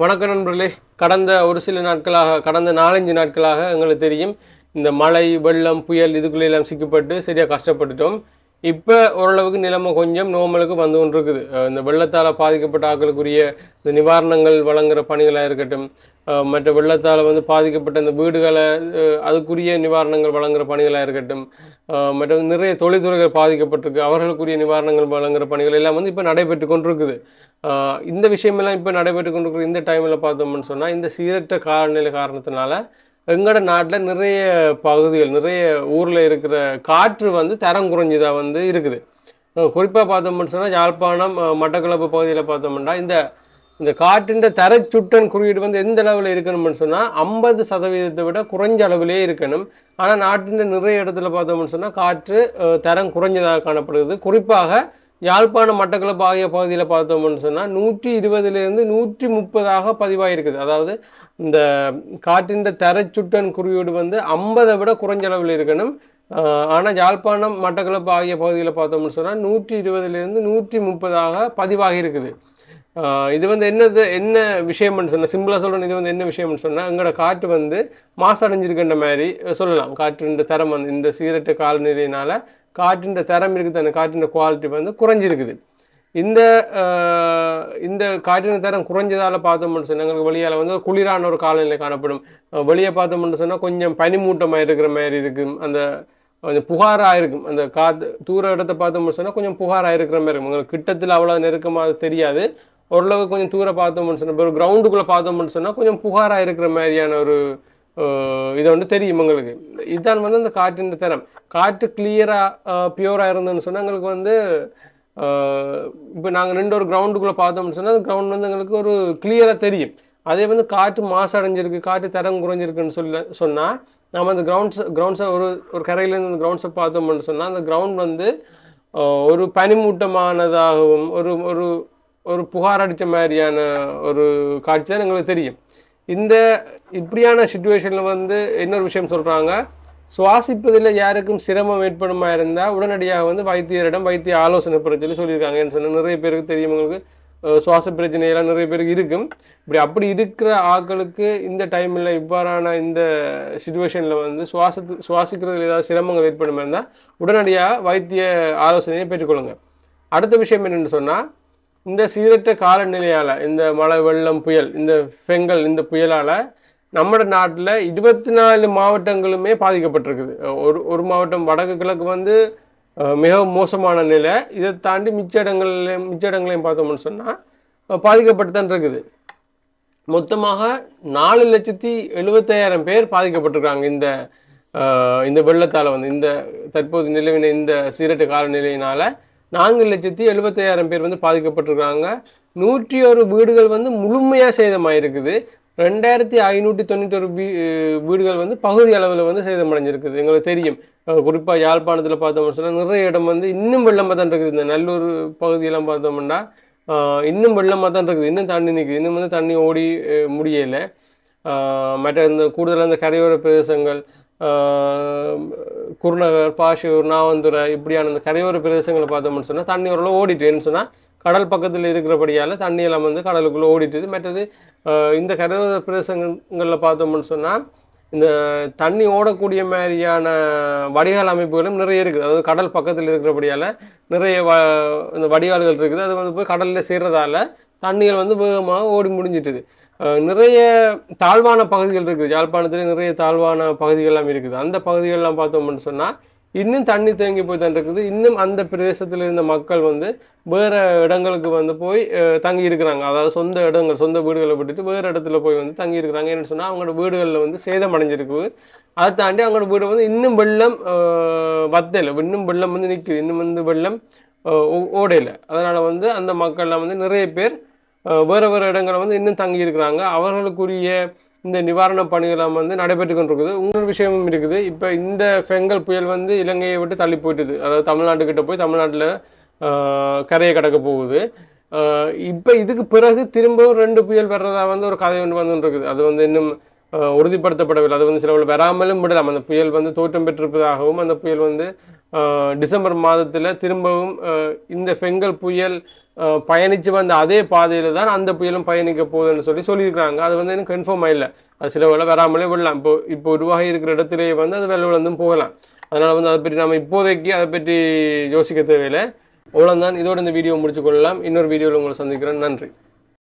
வணக்கம் நண்பர்களே. கடந்த ஒரு சில நாட்களாக கடந்த நாலஞ்சு நாட்களாக எங்களுக்கு தெரியும் இந்த மழை வெள்ளம் புயல் இதுக்குள்ள எல்லாம் சிக்கப்பட்டு சரியாக கஷ்டப்பட்டுட்டோம். இப்போ ஓரளவுக்கு நிலைமை கொஞ்சம் நோமலுக்கு வந்து கொண்டு இருக்குது இந்த வெள்ளத்தால் பாதிக்கப்பட்ட ஆட்களுக்குரிய இந்த நிவாரணங்கள் வழங்குகிற பணிகளாக இருக்கட்டும் மற்ற வெள்ளத்தால் வந்து பாதிக்கப்பட்ட இந்த வீடுகளை அதுக்குரிய நிவாரணங்கள் வழங்குகிற பணிகளாக இருக்கட்டும் மற்ற மற்றும் நிறைய தொழில்துறைகள் பாதிக்கப்பட்டிருக்கு. அவர்களுக்குரிய நிவாரணங்கள் வழங்குகிற பணிகள் எல்லாம் வந்து இப்போ நடைபெற்று கொண்டிருக்குது. இந்த விஷயமெல்லாம் இப்போ நடைபெற்று கொண்டிருக்கிற இந்த டைமில் பார்த்தோம்னு சொன்னால் இந்த சீரற்ற காலநிலை காரணத்தினால எங்களோட நாட்டில் நிறைய பகுதிகள் நிறைய ஊரில் இருக்கிற காற்று வந்து தரம் குறைஞ்சதாக வந்து இருக்குது. குறிப்பாக பார்த்தோம்னு சொன்னால் யாழ்ப்பாணம் மட்டக்களப்பு பகுதியில் பார்த்தோம்னா இந்த இந்த காற்றின் தரச்சுட்டன் குறியீடு வந்து எந்த அளவில் இருக்கணும்னு சொன்னால் ஐம்பது சதவீதத்தை விட குறைஞ்ச அளவிலே இருக்கணும். ஆனால் நாட்டின் நிறைய இடத்துல பார்த்தோம்னு சொன்னால் காற்று தரம் குறைஞ்சதாக காணப்படுகிறது. குறிப்பாக யாழ்ப்பாணம் மட்டக்களப்பு ஆகிய பகுதியில் பார்த்தோம்னு சொன்னால் நூற்றி இருபதுலேருந்து நூற்றி முப்பதாக பதிவாயிருக்குது. அதாவது இந்த காற்றின் தரச்சுட்டன் குறியீடு வந்து ஐம்பதை விட குறைஞ்ச அளவில் இருக்கணும். ஆனால் யாழ்ப்பாணம் மட்டக்களப்பு ஆகிய பகுதியில் பார்த்தோம்னு சொன்னால் நூற்றி இருபதுலேருந்து நூற்றி முப்பதாக பதிவாகி இருக்குது இது வந்து என்னது என்ன விஷயம்னு சொன்னால் சிம்பிளாக சொல்லணும் இது வந்து என்ன விஷயம்னு சொன்னால் எங்களோட காற்று வந்து மாசடைஞ்சிருக்கின்ற மாதிரி சொல்லலாம். காற்றின் தரம் வந்து இந்த சீரற்ற கால்நிலையினால் காற்றின் தரம் இருக்குது அந்த காற்றின் குவாலிட்டி வந்து குறைஞ்சிருக்குது. இந்த இந்த காற்றின் தரம் குறைஞ்சதால் பார்த்தோம்னு சொன்னால் எங்களுக்கு வெளியால் வந்து குளிரான ஒரு காலநிலை காணப்படும். வெளியே பார்த்தோம்னு சொன்னால் கொஞ்சம் பனிமூட்டமாக இருக்கிற மாதிரி இருக்கும். அந்த கொஞ்சம் புகாராக இருக்கும் அந்த காற்று தூர இடத்த பார்த்தோம்னு சொன்னால் கொஞ்சம் புகாராக இருக்கிற மாதிரி இருக்கும். உங்களுக்கு கிட்டத்தில் அவ்வளோ நெருக்கமாக தெரியாது. ஓரளவுக்கு கொஞ்சம் தூர பார்த்தோம்னு சொன்னால் ஒரு கிரவுண்டுக்குள்ளே பார்த்தோம்னு சொன்னால் கொஞ்சம் புகாராக இருக்கிற மாதிரியான ஒரு இதை வந்து தெரியும் எங்களுக்கு. இதுதான் வந்து அந்த காற்றின் தரம். காற்று கிளியராக பியூராக இருந்ததுன்னு சொன்னால் எங்களுக்கு வந்து இப்போ நாங்கள் ரெண்டு ஒரு கிரவுண்டுக்குள்ளே பார்த்தோம்னு சொன்னால் அந்த கிரவுண்ட் வந்து எங்களுக்கு ஒரு கிளியராக தெரியும். அதே வந்து காற்று மாசடைஞ்சிருக்கு காற்று தரம் குறைஞ்சிருக்குன்னு சொல்ல சொன்னால் நம்ம அந்த கிரவுண்ட்ஸ் கிரவுண்ட்ஸை ஒரு ஒரு கரையிலேருந்து அந்த கிரவுண்ட்ஸை பார்த்தோம்னு சொன்னால் அந்த கிரவுண்ட் வந்து ஒரு பனிமூட்டமானதாகவும் ஒரு ஒரு ஒரு புகார் அடித்த மாதிரியான ஒரு காட்சி தான் எங்களுக்கு தெரியும். இந்த இப்படியான சுச்சுவேஷனில் வந்து இன்னொரு விஷயம் சொல்கிறாங்க சுவாசிப்பதில் யாருக்கும் சிரமம் ஏற்படுமா இருந்தால் உடனடியாக வந்து வைத்தியரிடம் வைத்திய ஆலோசனை பெற சொல்லி சொல்லியிருக்காங்கன்னு சொன்ன நிறைய பேருக்கு தெரியும் உங்களுக்கு சுவாச பிரச்சனையெல்லாம் நிறைய பேருக்கு இருக்கும். இப்படி அப்படி இருக்கிற ஆக்களுக்கு இந்த டைமில் இவ்வாறான இந்த சுச்சுவேஷனில் வந்து சுவாசத்து சுவாசிக்கிறதுல ஏதாவது சிரமங்கள் ஏற்படுமா இருந்தால் உடனடியாக வைத்திய ஆலோசனையை பெற்றுக்கொள்ளுங்க. அடுத்த விஷயம் என்னென்னு சொன்னால் இந்த சீரற்ற காலநிலையால் இந்த மழை வெள்ளம் புயல் இந்த ஃபெங்கல் இந்த புயலால் நம்ம நாட்டில் இருபத்தி நாலு மாவட்டங்களுமே பாதிக்கப்பட்டிருக்குது. ஒரு ஒரு மாவட்டம் வடக்கு கிழக்கு வந்து மிகவும் மோசமான நிலை. இதை தாண்டி மிச்ச இடங்கள்ல மிச்ச இடங்களையும் பார்த்தோம்னு சொன்னால் பாதிக்கப்பட்டு தான் இருக்குது மொத்தமாக நாலு லட்சத்தி எழுபத்தாயிரம் பேர் பாதிக்கப்பட்டிருக்காங்க இந்த இந்த வெள்ளத்தால் வந்து இந்த தற்போது நிலவின இந்த சீரற்ற காலநிலையினால். நான்கு லட்சத்தி எழுபத்தாயிரம் பேர் வந்து பாதிக்கப்பட்டிருக்காங்க நூற்றி ஒரு வீடுகள் வந்து முழுமையாக சேதமாயிருக்குது. ரெண்டாயிரத்தி ஐநூற்றி தொண்ணூத்தொரு வீ வீடுகள் வந்து பகுதி அளவில் வந்து சேதமடைஞ்சிருக்குது. எங்களுக்கு தெரியும். குறிப்பாக யாழ்ப்பாணத்தில் பார்த்தோம்னு சொன்னால் நிறைய இடம் வந்து இன்னும் வெள்ளமாக தான் இருக்குது. இந்த நல்லூர் பகுதியெல்லாம் பார்த்தோம்னா இன்னும் வெள்ளமாக தான் இருக்குது. இன்னும் தண்ணி நிற்குது இன்னும் வந்து தண்ணி ஓடி முடியலை. மற்ற இந்த கூடுதலாக இந்த கரையோர பிரதேசங்கள் குருநகர் பாஷூர் நாவந்துரை இப்படியான இந்த கரையோர பிரதேசங்களை பார்த்தோம்னு சொன்னால் தண்ணி ஓரளவு ஓடிட்டுன்னு சொன்னால் கடல் பக்கத்தில் இருக்கிறபடியால் தண்ணியெல்லாம் வந்து கடலுக்குள்ளே ஓடிட்டுது. மற்றது இந்த கரையோர பிரதேசங்களில் பார்த்தோம்னு சொன்னால் இந்த தண்ணி ஓடக்கூடிய மாதிரியான வடிகால் அமைப்புகளும் நிறைய இருக்குது. அதாவது கடல் பக்கத்தில் இருக்கிறபடியால் நிறைய வ இந்த வடிகால்கள் இருக்குது. அது வந்து போய் கடலில் சேர்றதால தண்ணிகள் வந்து வேகமாக ஓடி முடிஞ்சிட்டுது. நிறைய தாழ்வான பகுதிகள் இருக்குது. யாழ்ப்பாணத்தில் நிறைய தாழ்வான பகுதிகள்லாம் இருக்குது. அந்த பகுதிகள்லாம் பார்த்தோம்னு சொன்னால் இன்னும் தண்ணி தேங்கி போய் தான் இருக்குது. இன்னும் அந்த பிரதேசத்தில் இருந்த மக்கள் வந்து வேறு இடங்களுக்கு வந்து போய் தங்கி இருக்கிறாங்க அதாவது சொந்த இடங்கள் சொந்த வீடுகளை விட்டுட்டு வேறு இடத்துல போய் வந்து தங்கி இருக்கிறாங்க என்னென்னு சொன்னால் அவங்களோட வீடுகளில் வந்து சேதம் அடைஞ்சிருக்கு. அதை தாண்டி அவங்களோட வீடு வந்து இன்னும் வெள்ளம் வத்தலை இன்னும் வெள்ளம் வந்து நிற்குது இன்னும் வந்து வெள்ளம் ஓடையில். அதனால் வந்து அந்த மக்கள்லாம் வந்து நிறைய பேர் வேறு வேறு இடங்களில் வந்து இன்னும் தங்கி இருக்கிறாங்க அவர்களுக்குரிய இந்த நிவாரண பணிகள்லாம் வந்து நடைபெற்று கொண்டிருக்குது. இன்னொரு விஷயமும் இருக்குது. இப்போ இந்த பெங்கல் புயல் வந்து இலங்கையை விட்டு தள்ளி போயிட்டுது. அதாவது தமிழ்நாட்டுக்கிட்ட போய் தமிழ்நாட்டில் கரையை கடக்க போகுது. இப்போ இதுக்கு பிறகு திரும்பவும் ரெண்டு புயல் வர்றதா வந்து ஒரு கதை ஒன்று வந்துருக்குது அது வந்து இன்னும் உறுதிப்படுத்தப்படவில்லை. அது வந்து சில வராமலும் விடலாம். அந்த புயல் வந்து தோற்றம் பெற்றிருப்பதாகவும் அந்த புயல் வந்து டிசம்பர் மாதத்தில் திரும்பவும் இந்த ஃபெங்கல் புயல் பயணித்து வந்த அதே பாதையில் தான் அந்த புயலும் பயணிக்க போகுதுன்னு சொல்லி சொல்லியிருக்கிறாங்க. அது வந்து எனக்கு கன்ஃபார்ம் இல்லை. அது சில வேலை வராமலே விடலாம். இப்போ இப்போ உருவாகி இருக்கிற இடத்துலேயே வந்து அது வெள்ள விழுந்தும் போகலாம். அதனால் வந்து அதை பற்றி நம்ம இப்போதைக்கு அதை பற்றி யோசிக்க தேவையில்லை. அவ்வளோதான் இதோட இந்த வீடியோ முடிச்சு கொள்ளலாம் இன்னொரு வீடியோவில் உங்களை சந்திக்கிறேன். நன்றி.